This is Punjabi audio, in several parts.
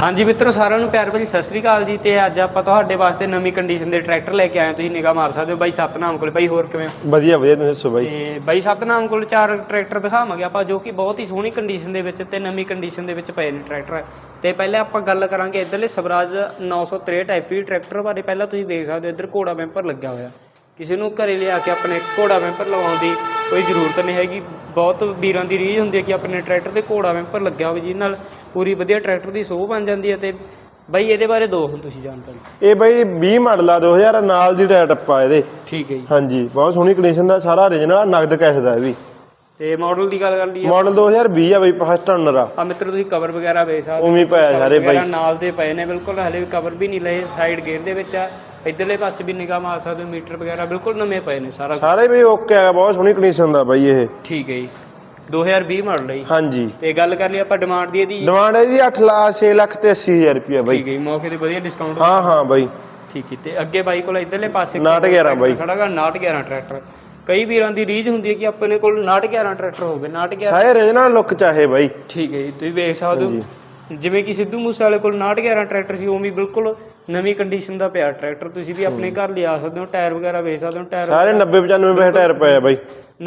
ਹਾਂਜੀ ਮਿੱਤਰੋ ਸਾਰਿਆਂ ਨੂੰ ਪਿਆਰ ਭਰੀ ਸਤਿ ਸ੍ਰੀ ਅਕਾਲ ਜੀ ਤੇ ਅੱਜ ਆਪਾਂ ਤੁਹਾਡੇ ਵਾਸਤੇ ਨਵੀਂ ਕੰਡੀਸ਼ਨ ਦੇ ਟਰੈਕਟਰ ਲੈ ਕੇ ਆਏ ਤੁਸੀਂ ਨਿਗਾਹ ਮਾਰ ਸਕਦੇ ਹੋ। ਬਾਈ ਸਤਨਾਮ ਕੋਲ। ਬਾਈ ਹੋਰ ਕਿਵੇਂ ਹੋ? ਵਧੀਆ ਵਧੀਆ ਤੁਸੀਂ ਦੱਸੋ ਬਾਈ? ਤੇ ਬਾਈ ਸਤਨਾਮ ਕੋਲ ਚਾਰ ਟਰੈਕਟਰ ਦਿਖਾਵਾਂਗੇ ਆਪਾਂ ਜੋ ਕਿ ਬਹੁਤ ਹੀ ਸੋਹਣੀ ਕੰਡੀਸ਼ਨ ਦੇ ਵਿੱਚ ਤੇ ਨਵੀਂ ਕੰਡੀਸ਼ਨ ਦੇ ਵਿੱਚ ਪਏ ਨੇ ਟਰੈਕਟਰ ਤੇ ਪਹਿਲੇ ਆਪਾਂ ਗੱਲ ਕਰਾਂਗੇ ਇਧਰਲੇ ਸਵਰਾਜ 963 ਐਫੀ ਟਰੈਕਟਰ ਬਾਰੇ। ਪਹਿਲਾਂ ਤੁਸੀਂ ਦੇਖ ਸਕਦੇ ਹੋ ਇੱਧਰ ਘੋੜਾ ਬੈਂਪਰ ਲੱਗਿਆ ਹੋਇਆ। ਕਿਸੇ ਨੂੰ ਘਰੇ ਲਿਆ ਕੇ ਆਪਣੇ ਘੋੜਾ ਬੈਂਪਰ ਲਵਾਉਣ ਦੀ ਕੋਈ ਜ਼ਰੂਰਤ ਨਹੀਂ ਹੈਗੀ। ਬਹੁਤ ਵੀਰਾਂ ਦੀ ਰੀਝ ਹੁੰਦੀ ਹੈ ਕਿ ਆਪਣੇ ਟਰੈਕਟਰ ਤੇ ਘੋੜਾ ਬੈਂਪਰ ਲੱਗਿਆ ਹੋਵੇ ਜਿਹਦੇ ਨਾਲ ਪੂਰੀ ਵਧੀਆ ਟਰੈਕਟਰ ਦੀ ਸੋਹ ਬਣ ਜਾਂਦੀ ਹੈ ਤੇ ਬਾਈ ਇਹਦੇ ਬਾਰੇ ਦੋ ਹੁਣ ਤੁਸੀਂ ਜਾਣਕਾਰੀ ਇਹ ਬਾਈ 20 ਮਾਡਲ ਆ 2000 ਨਾਲ ਦੀ ਟਾਇਰ ਟੱਪਾ ਇਹਦੇ। ਠੀਕ ਹੈ ਜੀ। ਹਾਂਜੀ ਬਹੁਤ ਸੋਹਣੀ ਕੰਡੀਸ਼ਨ ਦਾ ਸਾਰਾ origignal ਨਗਦ ਕੈਸ਼ ਦਾ ਇਹ ਵੀ। ਤੇ ਮਾਡਲ ਦੀ ਗੱਲ ਕਰ ਲਈਏ ਮਾਡਲ 2020 ਆ ਬਾਈ ਫਸਟ ਓਨਰ ਆ। ਆ ਮਿੱਤਰ ਤੁਸੀਂ ਕਵਰ ਵਗੈਰਾ ਵੇਖ ਸਕਦੇ ਉਵੇਂ ਹੀ ਪਿਆ ਸਾਰੇ ਬਾਈ। ਨਾਲ ਦੇ ਪਏ ਨੇ ਬਿਲਕੁਲ ਹਲੇ ਵੀ ਕਵਰ ਵੀ ਨਹੀਂ ਲਏ। ਸਾਈਡ ਗੇਅਰ ਦੇ ਵਿੱਚ ਆ। ਇਧਰਲੇ ਪਾਸੇ ਵੀ ਨਿਗਾਹ ਮਾਰ ਸਕਦੇ ਹੋ ਮੀਟਰ ਵਗੈਰਾ ਬਿਲਕੁਲ ਨਵੇਂ ਪਏ ਨੇ ਸਾਰਾ ਸਾਰੇ ਵੀ ਓਕੇ ਆ ਬਹੁਤ ਸੋਹਣੀ ਕੰਡੀਸ਼ਨ ਦਾ ਬਾਈ ਇਹ। ਠੀਕ ਹੈ ਜੀ। 2020 ਮਾਡਲ ਹੈ ਜੀ। ਹਾਂਜੀ। ਤੇ ਗੱਲ ਕਰ ਲਈ ਆਪਾਂ ਡਿਮਾਂਡ ਦੀ ਇਹਦੀ। ਡਿਮਾਂਡ ਇਹਦੀ 8 ਲੱਖ 6 ਲੱਖ ਤੇ 80000 ਰੁਪਇਆ ਬਾਈ। ਠੀਕ ਹੈ ਮੌਕੇ ਤੇ ਵਧੀਆ ਡਿਸਕਾਊਂਟ ਹਾਂ ਹਾਂ ਬਾਈ। ਠੀਕ ਹੈ ਤੇ ਅੱਗੇ ਬਾਈ ਕੋਲ ਇਧਰਲੇ ਪਾਸੇ 911 ਬਾਈ। ਖੜਾਗਾ 911 ਟਰੈਕਟਰ ਕਈ ਵੀਰਾਂ ਦੀ ਰੀਝ ਹੁੰਦੀ ਹੈ ਕਿ ਆਪਣੇ ਕੋਲ 911 ਟਰੈਕਟਰ ਹੋਵੇ 911 ਸਾਰੇ origignal ਲੁੱਕ ਚਾਹੇ ਬਾਈ। ਠੀਕ ਹੈ ਜੀ ਤੁਸੀਂ ਵੇਖ ਸਕਦੇ ਹੋ। ਜਿਵੇਂ ਕਿ ਸਿੱਧੂ ਮੂਸੇ ਵਾਲੇ ਕੋਲ 911 ਟਰੈਕਟਰ ਸੀ ਉਵੇਂ ਹੀ ਬਿਲਕੁਲ ਨਵੀਂ ਕੰਡੀਸ਼ਨ ਦਾ ਪਿਆ ਟਰੈਕਟਰ। ਤੁਸੀਂ ਵੀ ਆਪਣੇ ਘਰ ਲਿਆ ਸਕਦੇ ਹੋ ਟਾਇਰ ਵਗੈਰਾ ਵੇਚ ਸਕਦੇ ਹੋ ਟਾਇਰ ਸਾਰੇ 90 95 ਪੈਸੇ ਟਾਇਰ ਪਏ ਆ ਬਾਈ।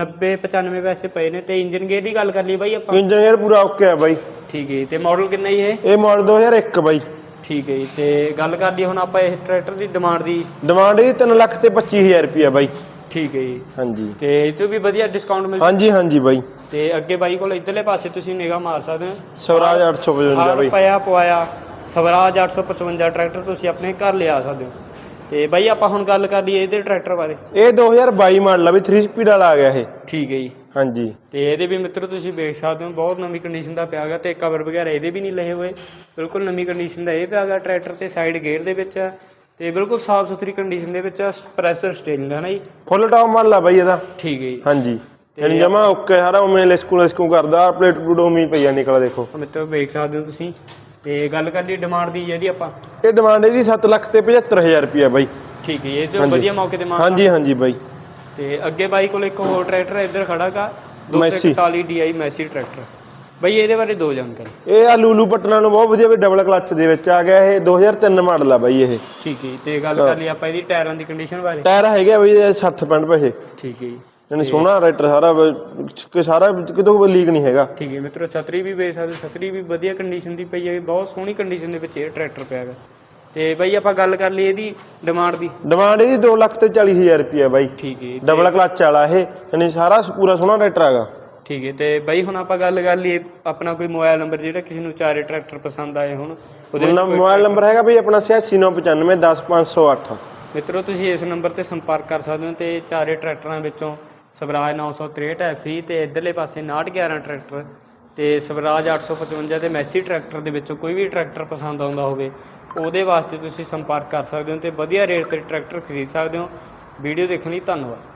90 95 ਪੈਸੇ ਪਏ ਨੇ ਤੇ ਇੰਜਨ ਗੇਅਰ ਦੀ ਗੱਲ ਕਰ ਲਈ ਬਾਈ ਆਪਾਂ। ਇੰਜਨ ਗੇਅਰ ਪੂਰਾ ਓਕੇ ਆ ਬਾਈ। ਠੀਕ ਹੈ ਤੇ ਮਾਡਲ ਕਿੰਨਾ ਜੀ ਇਹ? ਇਹ ਮਾਡਲ 2001 ਬਾਈ। ਠੀਕ ਹੈ ਜੀ ਤੇ ਗੱਲ ਕਰ ਲਈ ਹੁਣ ਆਪਾਂ ਇਸ ਟਰੈਕਟਰ ਦੀ ਡਿਮਾਂਡ ਦੀ। ਡਿਮਾਂਡ ਇਹਦੀ 3 ਲੱਖ ਤੇ 25000 ਰੁਪਇਆ ਬਾਈ। ਠੀਕ ਹੈ ਜੀ। ਹਾਂਜੀ। ਤੇ ਇਹ 'ਚ ਵੀ ਵਧੀਆ ਡਿਸਕਾਊਂਟ ਮਿਲ ਹਾਂਜੀ ਹਾਂਜੀ ਬਾਈ। ਤੇ ਅੱਗੇ ਬਾਈ ਕੋਲ ਇਧਰਲੇ ਪਾਸੇ ਤੁਸੀਂ ਨਿਗਾਹ ਮਾਰ ਸਕਦੇ ਹੋ। ਸਵਰਾਜ 855 ਹਰ ਬਾਈ। ਪਿਆ ਪਵਾਇਆ ਸਵਰਾਜ 855 ਟਰੈਕਟਰ ਤੁਸੀਂ ਆਪਣੇ ਘਰ ਲਿਆ ਸਕਦੇ ਹੋ। ਤੇ ਬਾਈ ਆਪਾਂ ਹੁਣ ਗੱਲ ਕਰ ਲਈਏ ਇਹਦੇ ਟਰੈਕਟਰ ਬਾਰੇ। ਇਹ 2022 ਮਾਡਲ ਆ ਵੀ 3 ਸਪੀਡ ਵਾਲਾ ਆ ਗਿਆ ਇਹ। ਠੀਕ ਹੈ ਜੀ। ਹਾਂਜੀ। ਤੇ ਇਹਦੇ ਵੀ ਮਿੱਤਰੋ ਤੁਸੀਂ ਵੇਖ ਸਕਦੇ ਹੋ ਬਹੁਤ ਨਵੀਂ ਕੰਡੀਸ਼ਨ ਦਾ ਪਿਆ ਗਾ ਤੇ ਕਵਰ ਵਗੈਰਾ ਇਹਦੇ ਵੀ ਨਹੀਂ ਲਏ ਹੋਏ। ਬਿਲਕੁਲ ਨਵੀਂ ਕੰਡੀਸ਼ਨ ਦਾ ਇਹ ਪਿਆ ਗਾ ਟਰੈਕਟਰ ਤੇ ਸਾਈਡ ਗੇਅਰ ਦੇ ਵਿੱਚ। ਆ ਤੇ ਬਿਲਕੁਲ ਸਾਫ਼ ਸੁਥਰੀ ਕੰਡੀਸ਼ਨ ਦੇ ਵਿੱਚ ਪ੍ਰੈਸ਼ਰ ਹੈ ਨਾ ਜੀ। ਫੁੱਲ ਟਾਪ ਮਾਡਲ ਆ ਬਾਈ ਇਹਦਾ। ਠੀਕ ਹੈ ਜੀ। ਹਾਂਜੀ। ਯਾਨੀ ਜਮਾ ਓਕੇ ਸਾਰਾ ਉਵੇਂ ਲਿਸਕੂ ਲਿਸਕੂ ਕਰਦਾ। ਪਲੇਟ ਪਲੂਟ ਉਵੇਂ ਪਈਆ ਨਿਕਲ ਦੇਖੋ। ਮਿੱਤਰੋ ਵੇਖ ਸਕਦੇ ਹੋ ਤੁਸੀਂ। ਤੇ ਗੱਲ ਕਰ ਲਈ ਡਿਮਾਂਡ ਦੀ ਜਿਹਦੀ ਆਪਾਂ। ਇਹ ਡਿਮਾਂਡ ਇਹਦੀ 7 ਲੱਖ ਤੇ 75000 ਰੁਪਇਆ ਬਾਈ। ਠੀਕ ਹੈ ਜੀ, ਇਹ ਚ ਵਧੀਆ ਮੌਕੇ ਤੇ ਮਾਰ ਹਾਂਜੀ ਹਾਂਜੀ ਬਾਈ। ਤੇ ਅੱਗੇ ਬਾਈ ਕੋਲ ਇੱਕ ਹੋਰ ਟਰੈਕਟਰ ਇੱਧਰ ਖੜਾ ਗਾ। ਮੈਸੀ। 241 DI ਮੈਸੀ ਟਰੈਕਟਰ ਬਾਈ ਇਹਦੇ ਬਾਰੇ ਦੋ ਜਾਣਕਾਰੀ। ਇਹ ਆ ਲੂਲੂ ਪਟਨਾ ਨੂੰ ਬਹੁਤ ਵਧੀਆ ਵੀ ਡਬਲ ਕਲੱਚ ਦੇ ਵਿੱਚ ਆ ਗਿਆ ਇਹ 2003 ਮਾਡਲ ਆ ਬਾਈ ਇਹ। ਠੀਕ ਹੈ ਤੇ ਗੱਲ ਕਰ ਲਈ ਆਪਾਂ ਇਹਦੀ ਟਾਇਰਾਂ ਦੀ ਕੰਡੀਸ਼ਨ ਬਾਰੇ। ਟਾਇਰ ਹੈਗੇ ਬਈ ਇਹ 60 ਪੈਂਟ ਪੈਸੇ। ਠੀਕ ਹੈ ਜੀ। ਯਾਨੀ ਸੋਹਣਾ ਰਾਈਟਰ ਸਾਰਾ ਕਿ ਸਾਰਾ ਕਿਤੋਂ ਕੋਈ ਲੀਕ ਨਹੀਂ ਹੈਗਾ। ਠੀਕ ਹੈ ਮਿੱਤਰੋ ਛਤਰੀ ਵੀ ਵੇਚ ਸਕਦੇ ਛਤਰੀ ਵੀ ਵਧੀਆ ਕੰਡੀਸ਼ਨ ਦੀ ਪਈ ਹੈ ਬਹੁਤ ਸੋਹਣੀ ਕੰਡੀਸ਼ਨ ਦੇ ਵਿੱਚ ਇਹ ਟਰੈਕਟਰ ਪਿਆ ਹੈ ਤੇ ਬਾਈ ਆਪਾਂ ਗੱਲ ਕਰ ਲਈ ਇਹਦੀ ਡਿਮਾਂਡ ਦੀ। ਡਿਮਾਂਡ ਇਹਦੀ 2 ਲੱਖ ਤੇ 40000 ਰੁਪਇਆ ਬਾਈ। ਠੀਕ ਹੈ ਡਬਲ ਕਲੱਚ ਵਾਲਾ ਇਹ ਯਾਨੀ ਸਾਰਾ ਪੂਰਾ ਸੋਹਣਾ ਰਾਈਟਰ ਹੈਗਾ। ਠੀਕ ਹੈ ਤੇ ਬਾਈ ਹੁਣ ਆਪਾਂ ਗੱਲ ਕਰ ਲਈਏ ਆਪਣਾ ਕੋਈ ਮੋਬਾਈਲ ਨੰਬਰ ਜਿਹੜਾ ਕਿਸੇ ਨੂੰ ਚਾਰੇ ਟਰੈਕਟਰ ਪਸੰਦ ਆਏ ਹੁਣ ਉਹਦੇ ਉਹਦਾ ਮੋਬਾਈਲ ਨੰਬਰ ਹੈਗਾ ਬਈ ਆਪਣਾ 8695 10508 ਮਿੱਤਰੋ ਤੁਸੀਂ ਇਸ ਨੰਬਰ ਤੇ ਸੰਪਰਕ ਕਰ ਸਕਦੇ ਹੋ ਤੇ ਚਾਰੇ ਟਰੈਕਟਰਾਂ ਵਿੱਚੋਂ ਸਵਰਾਜ 963 ਹੈ ਫ੍ਰੀ ਤੇ ਇਧਰਲੇ ਪਾਸੇ 911 ਟਰੈਕਟਰ ਤੇ ਸਵਰਾਜ 855 ਤੇ ਮੈਸੀ ਟਰੈਕਟਰ ਦੇ ਵਿੱਚੋਂ ਕੋਈ ਵੀ ਟਰੈਕਟਰ ਪਸੰਦ ਆਉਂਦਾ ਹੋਵੇ ਉਹਦੇ ਵਾਸਤੇ ਤੁਸੀਂ ਸੰਪਰਕ ਕਰ ਸਕਦੇ ਹੋ ਤੇ ਵਧੀਆ ਰੇਟ ਤੇ ਟਰੈਕਟਰ ਖਰੀਦ ਸਕਦੇ ਹੋ। ਵੀਡੀਓ ਦੇਖਣ ਲਈ ਧੰਨਵਾਦ।